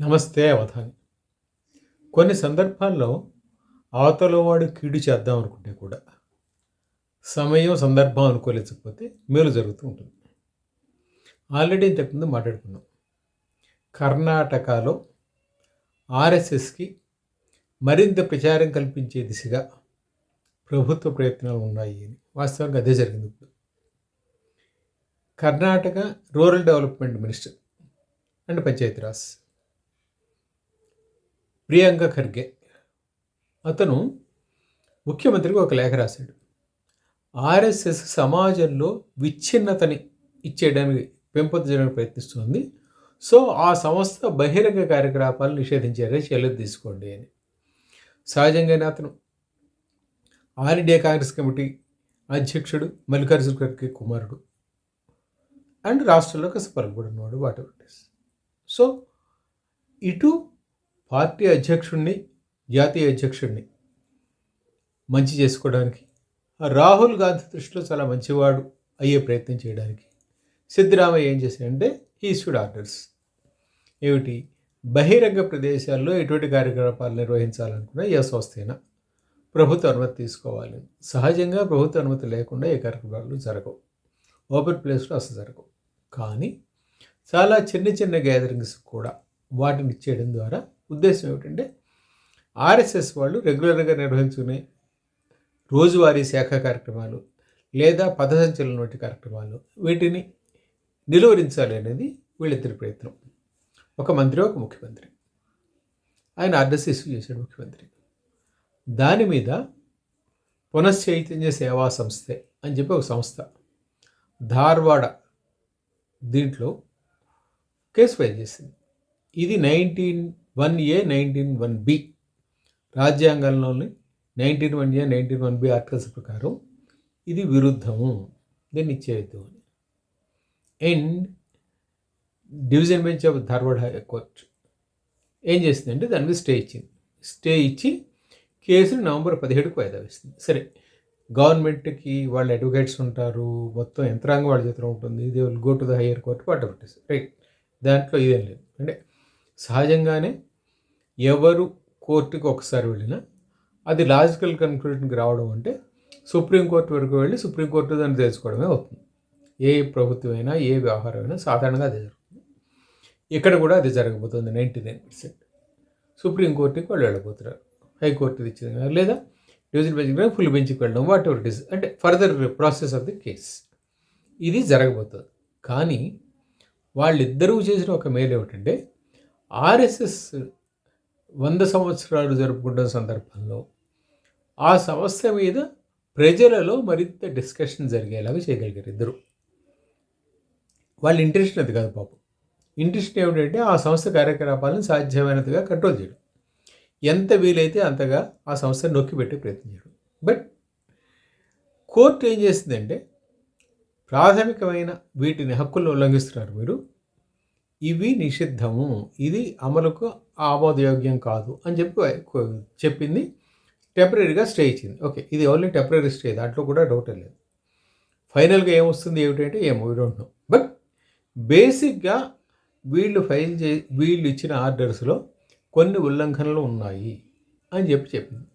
నమస్తే అవధాని. కొన్ని సందర్భాల్లో అవతల వాడు కీడు చేద్దాం అనుకుంటే కూడా సమయం సందర్భం అనుకోలేకపోతే మేలు జరుగుతూ ఉంటుంది. ఆల్రెడీ ఇంతకుముందు మాట్లాడుకున్నాం. కర్ణాటకలో ఆర్ఎస్ఎస్కి మరింత ప్రచారం కల్పించే దిశగా ప్రభుత్వ ప్రయత్నాలు ఉన్నాయి అని వాస్తవంగా అదే జరిగింది ఇప్పుడు. Karnataka rural development minister and Panchayati Raj Priyank Kharge. అతను ముఖ్యమంత్రికి ఒక లేఖ రాశాడు. ఆర్ఎస్ఎస్ సమాజంలో విచ్ఛిన్నతని ఇచ్చేయడానికి పెంపొందించడానికి ప్రయత్నిస్తుంది. సో ఆ సంస్థ బహిరంగ కార్యకలాపాలు నిషేధించారని చర్యలు తీసుకోండి అని. సహజంగానే అతను ఆల్ ఇండియా కాంగ్రెస్ కమిటీ అధ్యక్షుడు మల్లికార్జున ఖర్గే కుమారుడు అండ్ రాష్ట్రంలో కసపరం కూడా వాట్ వాటర్ సో ఇటు పార్టీ అధ్యక్షుడిని జాతీయ అధ్యక్షుడిని మంచి చేసుకోవడానికి. రాహుల్ గాంధీ దృష్టిలో చాలా మంచివాడు అయ్యే ప్రయత్నం చేయడానికి. సిద్ధరామయ్య ఏం చేశాడంటే ఈస్టుడ్ ఆర్డర్స్ ఏమిటి? బహిరంగ ప్రదేశాల్లో ఎటువంటి కార్యకలాపాలు నిర్వహించాలనుకున్నా ఏ సంస్థైనా ప్రభుత్వ అనుమతి తీసుకోవాలి. సహజంగా ప్రభుత్వ అనుమతి లేకుండా ఏ కార్యక్రమాలు జరగవు. ఓపెన్ ప్లేస్లో అసలు జరగవు. కానీ చాలా చిన్న చిన్న గ్యాదరింగ్స్ కూడా వాటిని ఇచ్చేయడం ద్వారా ఉద్దేశం ఏమిటంటే ఆర్ఎస్ఎస్ వాళ్ళు రెగ్యులర్గా నిర్వహించుకునే రోజువారీ శాఖ కార్యక్రమాలు లేదా పదసంచలన వంటి కార్యక్రమాలు వీటిని నిలువరించాలి అనేది వీళ్ళిద్దరి ప్రయత్నం. ఒక మంత్రి ఒక ముఖ్యమంత్రి. ఆయన ఆర్డర్స్ ఇష్యూ చేశాడు ముఖ్యమంత్రి. దాని మీద పునశ్చైతన్య సేవా సంస్థే అని చెప్పి ఒక సంస్థ ధార్వాడ దీంట్లో కేసు ఫైల్ చేసింది. ఇది nineteen one A nineteen one B. రాజ్యాంగంలోని nineteen one A nineteen one B articles ప్రకారం ఇది విరుద్ధము. దీన్ని ఇచ్చేయద్దు అని. And division bench of Dharwad high court ఏం చేసిందంటే దాని మీద స్టే ఇచ్చింది. స్టే ఇచ్చి కేసును నవంబర్ పదిహేడుకు వాయిదా వేస్తుంది సరే గవర్నమెంట్కి వాళ్ళ అడ్వకేట్స్ ఉంటారు మొత్తం యంత్రాంగం వాళ్ళ చేతిలో ఉంటుంది. They will go to the higher court whatever right దాంట్లో ఇదేం లేదు. అంటే సహజంగానే ఎవరు కోర్టుకి ఒకసారి వెళ్ళినా అది లాజికల్ కన్క్లూషన్కి రావడం అంటే సుప్రీంకోర్టు వరకు వెళ్ళి సుప్రీంకోర్టు దాన్ని తెలుసుకోవడమే అవుతుంది. ఏ ప్రభుత్వమైనా ఏ వ్యవహారమైనా సాధారణంగా అది జరుగుతుంది. ఇక్కడ కూడా అది జరగబోతుంది నైంటీ నైన్ పర్సెంట్. సుప్రీంకోర్టుకి వాళ్ళు వెళ్ళబోతున్నారు. హైకోర్టు ఇచ్చింది లేదా డివిజన్ బెంచ్కి ఫుల్ బెంచ్కి వెళ్ళడం వాట్ ఎవర్ ఇట్ ఇస్ అంటే further process of the case. ఇది జరగబోతుంది. కానీ వాళ్ళిద్దరూ చేసిన ఒక మేలు ఏమిటంటే ఆర్ఎస్ఎస్ వంద సంవత్సరాలు జరుపుకుంటున్న సందర్భంలో ఆ సంస్థ మీద ప్రజలలో మరింత డిస్కషన్ జరిగేలాగా చేయగలిగారు ఇద్దరు. వాళ్ళ ఇంట్రెస్ట్ అది కాదు పాపం. ఇంట్రెస్ట్ ఏమిటంటే ఆ సంస్థ కార్యకలాపాలను సాధ్యమైనంతగా కంట్రోల్ చేయడం. ఎంత వీలైతే అంతగా ఆ సంస్థను నొక్కిపెట్టే ప్రయత్నం చేయడం. బట్ కోర్టు ఏం చేసిందంటే ప్రాథమికమైన వీటిని హక్కులను ఉల్లంఘిస్తున్నారు మీరు. ఇవి నిషిద్ధము. ఇది అమలుకు ఆమోదయోగ్యం కాదు అని చెప్పి చెప్పింది. టెంపరీగా స్టే ఇచ్చింది. ఓకే ఇది ఓన్లీ టెంపరీ స్టే. దాంట్లో కూడా డౌట్ లేదు. ఫైనల్గా ఏమొస్తుంది ఏమిటంటే ఏమో వీ డోంట్ నో బట్ బేసిక్గా వీళ్ళు ఫైల్ చే వీళ్ళు ఇచ్చిన ఆర్డర్స్లో కొన్ని ఉల్లంఘనలు ఉన్నాయి అని చెప్పి చెప్పింది.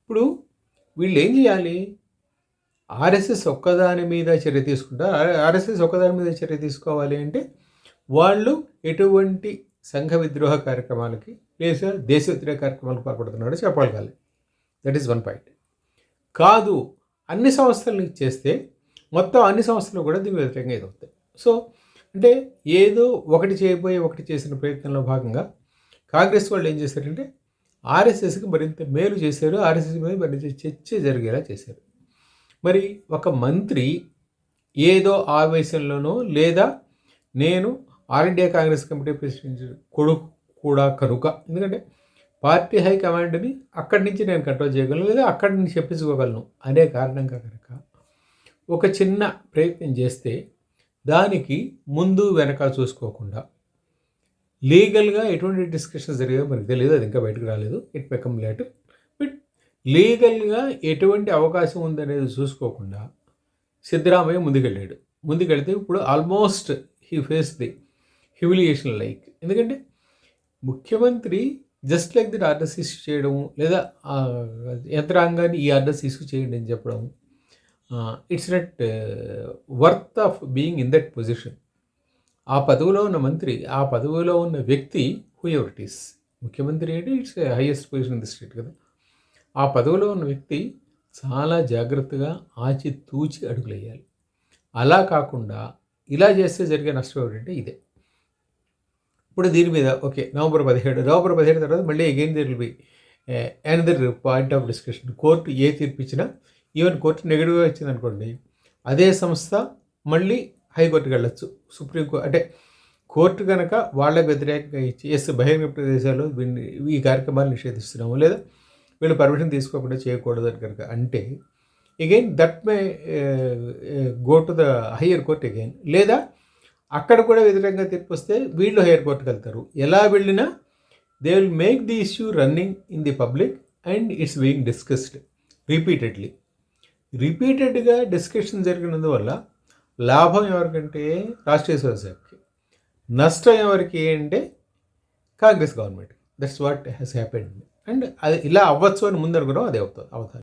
ఇప్పుడు వీళ్ళు ఏం చేయాలి? ఆర్ఎస్ఎస్ ఒక్కదాని మీద చర్య తీసుకుంటారు ఆర్ఎస్ఎస్ ఒక్కదాని మీద చర్య తీసుకోవాలి అంటే వాళ్ళు ఎటువంటి సంఘ విద్రోహ కార్యక్రమాలకి లేదా దేశ వ్యతిరేక కార్యక్రమాలకు పాల్పడుతున్నాడో చెప్పగలగాలి. దట్ ఈస్ వన్ పాయింట్ కాదు అన్ని సంస్థలను చేస్తే మొత్తం అన్ని సంస్థలు కూడా దీనికి వ్యతిరేకంగా ఎదుగుతాయి సో అంటే ఏదో ఒకటి చేయబోయే ఒకటి చేసిన ప్రయత్నంలో భాగంగా కాంగ్రెస్ వాళ్ళు ఏం చేశారంటే ఆర్ఎస్ఎస్కి మరింత మేలు చేశారు. ఆర్ఎస్ఎస్ మీద మరింత చర్చ జరిగేలా చేశారు. మరి ఒక మంత్రి ఏదో ఆవేశంలోనో లేదా నేను all India Congress committee president కొడుకు కూడా కనుక. ఎందుకంటే పార్టీ హైకమాండ్ని అక్కడి నుంచి నేను కంట్రోల్ చేయగలను లేదా అక్కడి నుంచి చెప్పించుకోగలను అనే కారణంగా కనుక ఒక చిన్న ప్రయత్నం చేస్తే దానికి ముందు వెనక చూసుకోకుండా లీగల్గా ఎటువంటి డిస్కషన్ జరిగాయో మనకు తెలియదు అది ఇంకా బయటకు రాలేదు ఇట్ మెకమ్ లేట్ బట్ లీగల్గా ఎటువంటి అవకాశం ఉందనేది చూసుకోకుండా సిద్ధరామయ్య ముందుకెళ్ళాడు. ముందుకెళ్తే ఇప్పుడు almost he face the humiliation like ఎందుకంటే ముఖ్యమంత్రి just like that orders issue చేయడం లేదా యంత్రాంగాన్ని ఈ ఆర్డర్స్ ఇష్యూ చేయండి అని చెప్పడం it's not worth of being in that position ఆ పదవిలో ఉన్న మంత్రి ఆ పదవిలో ఉన్న వ్యక్తి హూ ఎవర్ ఇట్ ఈస్ ముఖ్యమంత్రి అంటే it's highest position in the state కదా. ఆ పదవిలో ఉన్న వ్యక్తి చాలా జాగ్రత్తగా ఆచి తూచి అడుగులేయాలి అలా కాకుండా ఇలా చేస్తే జరిగే నష్టం ఏమిటంటే ఇదే. ఇప్పుడు దీని మీద ఓకే నవంబర్ పదిహేడు నవంబర్ పదిహేడు తర్వాత మళ్ళీ again there will be another point of discussion court ఏ తీర్పు ఇచ్చినా ఈవెన్ కోర్టు నెగిటివ్గా ఇచ్చిందనుకోండి అదే సంస్థ మళ్ళీ హైకోర్టుకి వెళ్ళచ్చు. సుప్రీంకోర్టు అంటే కోర్టు కనుక వాళ్ళకి వ్యతిరేకంగా ఇచ్చి ఎస్ బహిరంగ ప్రదేశాల్లో ఈ కార్యక్రమాలు నిషేధిస్తున్నాము లేదా వీళ్ళు పర్మిషన్ తీసుకోకుండా చేయకూడదు అని కనుక అంటే again that may go to the higher court again లేదా అక్కడ కూడా వ్యతిరేకంగా తీర్పు వస్తే వీళ్ళు హైయర్ కోర్టుకి వెళ్తారు. ఎలా వెళ్ళినా they will make the issue running in the public and it's being discussed repeatedly. రిపీటెడ్గా డిస్కషన్ జరిగినందువల్ల లాభం ఎవరికంటే రాష్ట్రీయ స్వయంసేవకి నష్టం ఎవరికి అంటే Congress government that's what has happened and అది ఇలా అవ్వచ్చు అని ముందు అనుకున్నాం అదే అవుతుంది అవుతుంది